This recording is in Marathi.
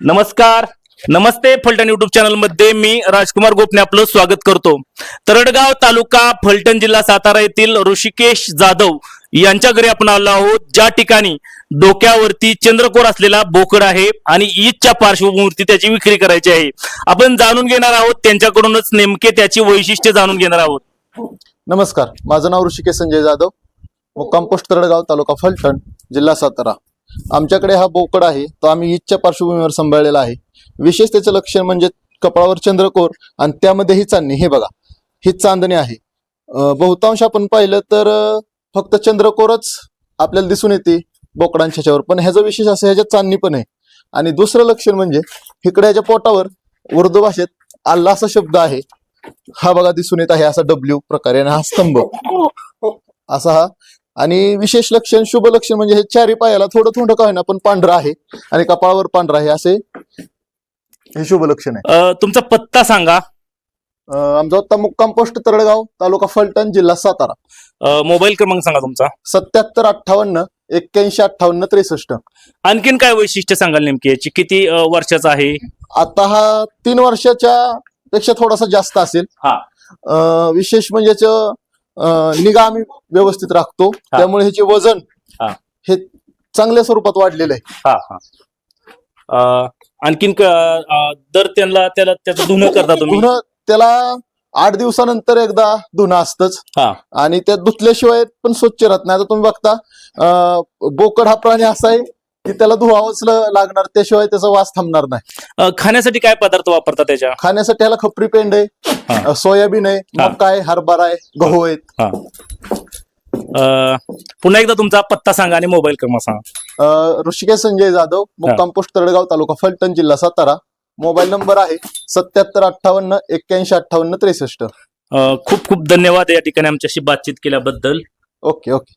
नमस्कार. नमस्ते फलटण युट्यूब चॅनलमध्ये मी राजकुमार गोपने आपलं स्वागत करतो. तरडगाव तालुका फलटण जिल्हा सातारा येथील ऋषिकेश जाधव यांच्या घरी आपण आलो आहोत. ज्या ठिकाणी डोक्यावरती चंद्रकोर असलेला बोकड आहे आणि ईदच्या पार्श्वभूमीवरती त्याची विक्री करायची आहे. आपण जाणून घेणार आहोत त्यांच्याकडूनच नेमके त्याची वैशिष्ट्ये जाणून घेणार आहोत. नमस्कार. माझं नाव ऋषिकेश संजय जाधव. मुक्काम तरडगाव तालुका फलटण जिल्हा सातारा. आमच्याकडे हा बोकड आहे तो आम्ही ईदच्या पार्श्वभूमीवर सांभाळलेला आहे. विशेष त्याचं लक्षण म्हणजे कपाळावर चंद्रकोर आणि त्यामध्ये ही चांदणी. हे बघा ही चांदणी आहे. बहुतांश आपण पाहिलं तर फक्त चंद्रकोरच आपल्याला दिसून येते बोकडांच्या ह्याच्यावर. पण ह्याचं विशेष असं ह्याच्यात चांदणी पण आहे. आणि दुसरं लक्षण म्हणजे इकडे ह्याच्या पोटावर उर्दू भाषेत आल्ला असा शब्द आहे. हा बघा दिसून येत आहे असा डब्ल्यू प्रकारे. आणि हा स्तंभ. असा हा आणि विशेष लक्षण शुभ लक्षण म्हणजे हे चारी पायाला थोडं थोडं का होईना पण पांढरं आहे आणि कपाळावर पांढरं आहे असे हे शुभ लक्षण आहे. अं, तुमचा पत्ता सांगा. अं, आमचा होता मुक्काम पोस्ट तरडगाव तालुका फलटण जिल्हा सातारा. अं, मोबाईल क्रमांक सांगा तुमचा. सत्याहत्तर अठ्ठावन्न एक्क्याऐंशी अठ्ठावन्न त्रेसष्ट. आणखीन काय वैशिष्ट्य सांगाल नेमकी? याची किती अं, वर्षाचा आहे? आता हा तीन वर्षाच्या पेक्षा थोडासा जास्त असेल. हा. अं, विशेष म्हणजे याचं, निगा आम्ही व्यवस्थित राखतो. त्यामुळे ह्याचे वजन हा. हे चांगल्या स्वरूपात वाढलेलं आहे हा हा अं, आणखीन क- अं, दर त्यांना त्याला त्याचं धुणं करता तुम्ही धुणं त्याला आठ दिवसानंतर एकदा धुणं असतंच हा. आणि त्या धुतल्याशिवाय पण स्वच्छ राहत नाही आता तुम्ही बघता अं, बोकड हा प्राणी असा आहे की त्याला धुवावंच लागणार त्याशिवाय त्याचा वास थांबणार नाही. अं, खाण्यासाठी काय पदार्थ वापरतात त्याच्या? खाण्यासाठी ह्याला खपरी पेंड आहे हा. सोयाबीन आहे हा. मका आहे हरभरा आहे गहू आहेत. अं, पुन्हा एकदा तुमचा पत्ता सांगा आणि मोबाईल क्रमांक सांगा. अं, ऋषिकेश संजय जाधव मुक्काम पोस्ट तळेगाव तालुका फलटण जिल्हा सातारा. मोबाईल नंबर आहे सत्याहत्तर अठ्ठावन्न एक्क्याऐंशी अठ्ठावन्न त्रेसष्ट. अं, खूप खूप धन्यवाद या ठिकाणी आमच्याशी बातचीत केल्याबद्दल. Okay okay.